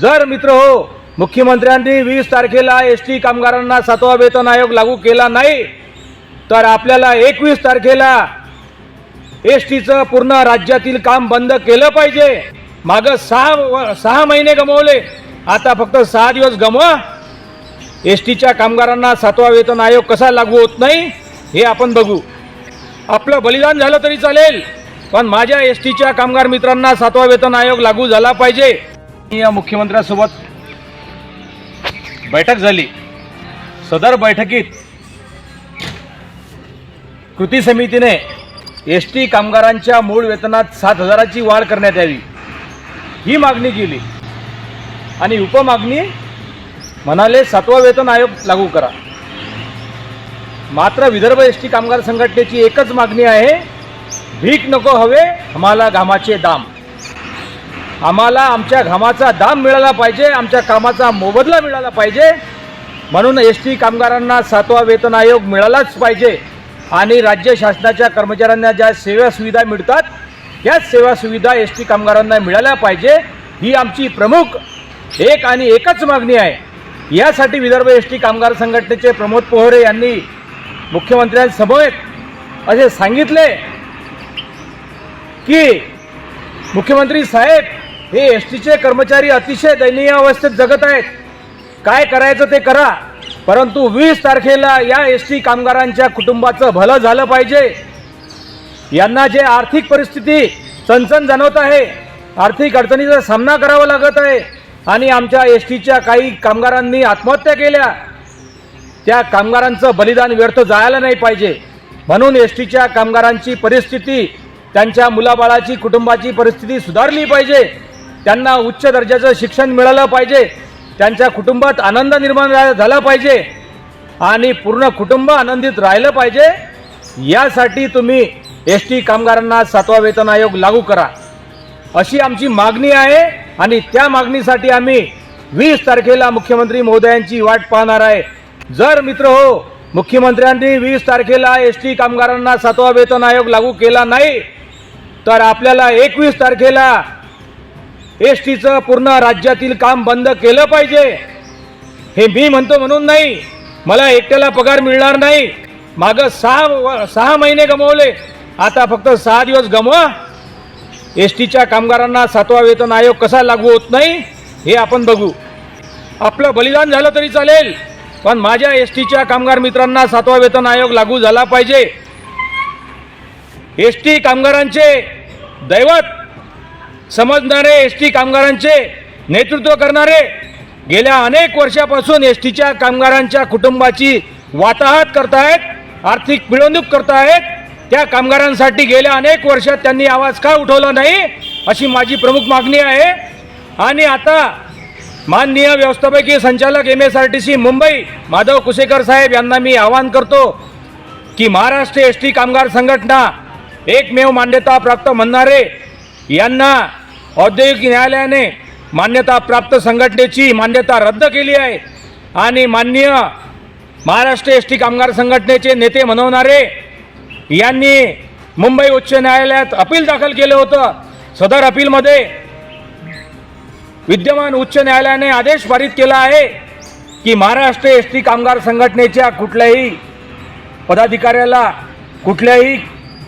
जर मित्र हो मुख्यमंत्र्यांनी वीस तारखेला एस टी कामगारांना सातवा वेतन आयोग लागू केला नाही तर आपल्याला एकवीस तारखेला एस टीचं पूर्ण राज्यातील काम बंद केलं पाहिजे. मागं सहा सहा महिने गमवले. आता फक्त सहा दिवस गमवा. एस टीच्या कामगारांना सातवा वेतन आयोग कसा लागू होत नाही हे आपण बघू. आपलं बलिदान झालं तरी चालेल पण माझ्या एस टीच्या कामगार मित्रांना सातवा वेतन आयोग लागू झाला पाहिजे. या मुख्यमंत्र्यांसोबत बैठक झाली. सदर बैठकीत कृती समितीने एस टी कामगारांच्या मूळ वेतनात सात हजाराची वाढ करण्यात यावी. ही मागणी केली. आणि उपमागणी म्हणाले सातवा वेतन आयोग लागू करा. मात्र विदर्भ एस टी कामगार संघटनेची एकच मागणी आहे भीक नको हवे आम्हाला घामाचे दाम. आम्हाला आमच्या घामाचा दाम मिळाला पाहिजे आमच्या कामाचा मोबदला मिळाला पाहिजे. म्हणून एस टी कामगारांना सातवा वेतन आयोग मिळालाच पाहिजे. आणि राज्य शासनाच्या कर्मचाऱ्यांना ज्या सेवा सुविधा मिळतात त्याच सेवा सुविधा एस टी कामगारांना मिळाल्या पाहिजे. ही आमची प्रमुख एक आणि एकच मागणी आहे. यासाठी विदर्भ एस टी कामगार संघटनेचे प्रमोद पोहरे यांनी मुख्यमंत्र्यांसमवेत असे सांगितले की मुख्यमंत्री साहेब हे एस टीचे कर्मचारी अतिशय दयनीय अवस्थेत जगत आहेत. काय करायचं ते करा. परंतु वीस तारखेला या एस टी कामगारांच्या कुटुंबाचं भलं झालं पाहिजे. यांना जे आर्थिक परिस्थिती चणचण जाणवत आहे आर्थिक अडचणीचा सामना करावा लागत आहे आणि आमच्या एस टीच्या काही कामगारांनी आत्महत्या केल्या त्या कामगारांचं बलिदान व्यर्थ जायला नाही पाहिजे. म्हणून एस टीच्या कामगारांची परिस्थिती त्यांच्या मुलाबाळाची कुटुंबाची परिस्थिती सुधारली पाहिजे. त्यांना उच्च दर्जाचं शिक्षण मिळालं पाहिजे. त्यांच्या कुटुंबात आनंद निर्माण झाला पाहिजे. आणि पूर्ण कुटुंब आनंदित राहिलं पाहिजे. यासाठी तुम्ही एस टी कामगारांना सातवा वेतन आयोग लागू करा. अशी आमची मागणी आहे आणि त्या मागणीसाठी आम्ही वीस तारखेला मुख्यमंत्री महोदयांची वाट पाहणार आहे. जर मित्र हो मुख्यमंत्र्यांनी वीस तारखेला एस टी कामगारांना सातवा वेतन आयोग लागू केला नाही तर आपल्याला एकवीस तारखेला एस टीचं पूर्ण राज्यातील काम बंद केलं पाहिजे. हे मी म्हणतो म्हणून नाही मला एकट्याला पगार मिळणार नाही. मागं सहा सहा महिने गमवले. आता फक्त सहा दिवस गमवा. एस टीच्या कामगारांना सातवा वेतन आयोग कसा लागू होत नाही हे आपण बघू. आपलं बलिदान झालं तरी चालेल पण माझ्या एस टीच्या कामगार मित्रांना सातवा वेतन आयोग लागू झाला पाहिजे. एस टी कामगारांचे दैवत समजणारे एस टी कामगारांचे नेतृत्व करणारे गेल्या अनेक वर्षापासून एस टीच्या कामगारांच्या कुटुंबाची वाताहत करतायत आर्थिक पिळवणूक करतायत. त्या कामगारांसाठी गेल्या अनेक वर्षात त्यांनी आवाज का उठवला नाही अशी माझी प्रमुख मागणी आहे. आणि आता माननीय व्यवस्थापकीय संचालक M S R T C Mumbai Madhav Kusekar साहेब यांना मी आवाहन करतो की महाराष्ट्र एस टी कामगार संघटना एकमेव मान्यता प्राप्त म्हणणारे यांना औद्योगिक न्यायालयाने मान्यता प्राप्त संघटनेची मान्यता रद्द केली आहे. आणि माननीय महाराष्ट्र एस टी कामगार संघटनेचे नेते म्हणवणारे यांनी मुंबई उच्च न्यायालयात अपील दाखल केलं होतं. सदर अपीलमध्ये विद्यमान उच्च न्यायालयाने आदेश पारित केला आहे की महाराष्ट्र एस टी कामगार संघटनेच्या कुठल्याही पदाधिकाऱ्याला कुठल्याही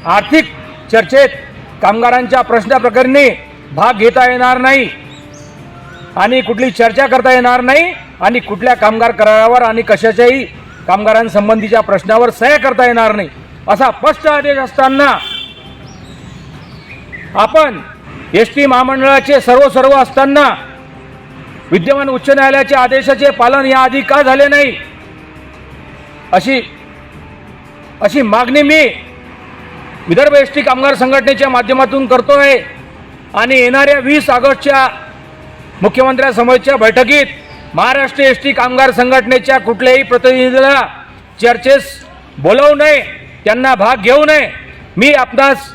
आर्थिक चर्चेत कामगारांच्या प्रश्नाप्रकरणी भाग घेता येणार नाही आणि कुठली चर्चा करता येणार नाही आणि कुठल्या कामगार करारावर आणि कशाच्याही कामगारांसंबंधीच्या प्रश्नावर सह्या करता येणार नाही असा स्पष्ट आदेश असताना आपण एस टी महामंडळाचे सर्व सर्व असताना विद्यमान उच्च न्यायालयाच्या आदेशाचे पालन याआधी का झाले नाही? अशी अशी मागणी मी विदर्भ एस टी कामगार संघटनेच्या माध्यमातून करतो आहे आणि येणाऱ्या वीस ऑगस्टच्या मुख्यमंत्र्यांसमोरच्या बैठकीत महाराष्ट्र एस टी कामगार संघटनेच्या कुठल्याही प्रतिनिधीला चर्चेस बोलवू नये त्यांना भाग घेऊ नये. मी आपणास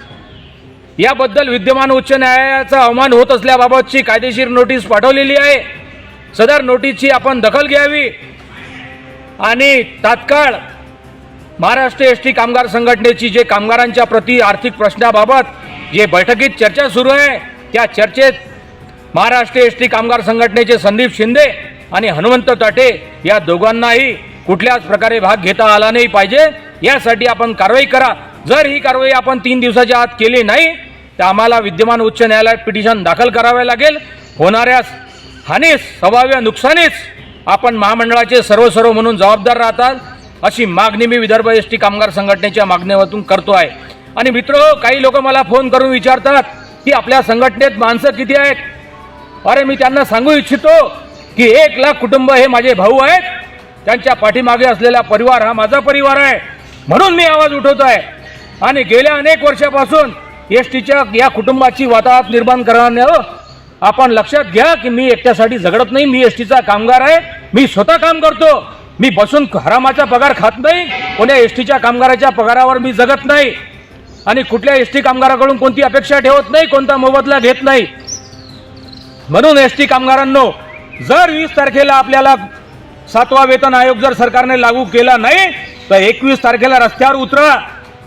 याबद्दल विद्यमान उच्च न्यायालयाचा अवमान होत असल्याबाबतची कायदेशीर नोटीस पाठवलेली आहे. सदर नोटीसची आपण दखल घ्यावी. आणि तात्काळ महाराष्ट्र एस टी कामगार संघटनेची जे कामगारांच्या प्रति आर्थिक प्रश्नाबाबत जे बैठकीत चर्चा सुरू आहे त्या चर्चेत महाराष्ट्र एस टी कामगार संघटनेचे संदीप शिंदे आणि हनुमंत ताटे या दोघांनाही कुठल्याच प्रकारे भाग घेता आला नाही पाहिजे. यासाठी आपण कारवाई करा. जर ही कारवाई आपण तीन दिवसाच्या आत केली नाही तर आम्हाला विद्यमान उच्च न्यायालयात पिटिशन दाखल करावे लागेल. होणाऱ्या हानीस संभाव्य नुकसानीस आपण महामंडळाचे सर्व सर्व म्हणून जबाबदार राहतात अशी मागणी मी विदर्भ एस टी कामगार संघटनेच्या मागणीवरून करतो आहे. आणि मित्र काही लोक मला फोन करून विचारतात की आपल्या संघटनेत माणसं किती आहेत? अरे मी त्यांना सांगू इच्छितो की एक लाख कुटुंब हे माझे भाऊ आहेत. त्यांच्या पाठीमागे असलेला परिवार हा माझा परिवार आहे. म्हणून मी आवाज उठवत आहे. आणि गेल्या अनेक वर्षापासून एस टीच्या या कुटुंबाची वातावरण निर्माण करण्यावर आपण लक्षात घ्या की मी एकट्यासाठी झगडत नाही. मी एस टीचा कामगार आहे. मी स्वतः काम करतो. मी बसून हरामाचा पगार खात नाही कोण्या एस टीच्या कामगाराच्या पगारावर मी जगत नाही आणि कुठल्या एस टी कामगाराकडून कोणती अपेक्षा ठेवत नाही कोणता मोबदला घेत नाही. म्हणून एस टी कामगारांनो जर वीस तारखेला आपल्याला सातवा वेतन आयोग जर सरकारने लागू केला नाही तर एकवीस तारखेला रस्त्यावर उतरा.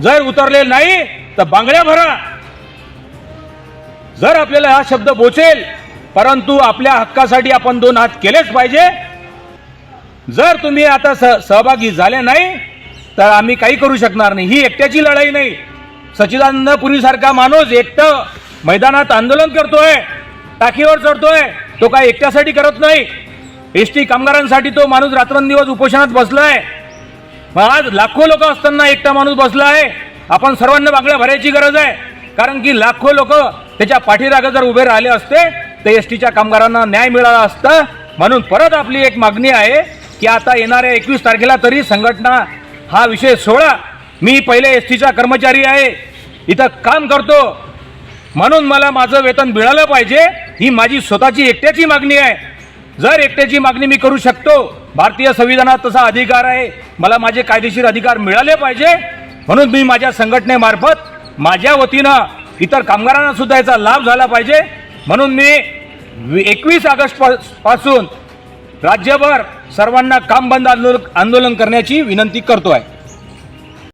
जर उतरले नाही तर बांगड्या भरा. जर आपल्याला हा शब्द बोचेल परंतु आपल्या हक्कासाठी आपण दोन हात केलेच पाहिजे जर तुम्ही आता स- सहभागी झाले नाही तर आम्ही काही करू शकणार नाही. ही एकट्याची लढाई नाही. सच्चिदानंद पुरीसारखा माणूस एकटं मैदानात आंदोलन करतोय टाकीवर चढतोय तो काय एकट्यासाठी करत नाही? एस टी कामगारांसाठी तो माणूस रात्रंदिवस उपोषणात बसलाय. मग आज लाखो लोक असताना एकटा माणूस बसला आहे आपण सर्वांना बांगड्या भरायची गरज आहे. कारण की लाखो लोक त्याच्या पाठीराग जर उभे राहिले असते तर एस टीच्या कामगारांना न्याय मिळाला असता. म्हणून परत आपली एक मागणी आहे की आता येणाऱ्या एकवीस तारखेला तरी संघटना हा विषय सोडा मी पहिले एस टीचा कर्मचारी आहे इथं काम करतो. म्हणून मला माझं वेतन मिळालं पाहिजे ही माझी स्वतःची एकट्याची मागणी आहे. जर एकट्याची मागणी मी करू शकतो भारतीय संविधानात तसा अधिकार आहे मला माझे कायदेशीर अधिकार मिळाले पाहिजे म्हणून मी माझ्या संघटनेमार्फत माझ्या वतीनं इतर कामगारांना सुद्धा याचा लाभ झाला पाहिजे. म्हणून मी एकवीस ऑगस्टपासून राज्यभर सर्वांना काम बंद आंदोलन आंदोलन करण्याची विनंती करतो आहे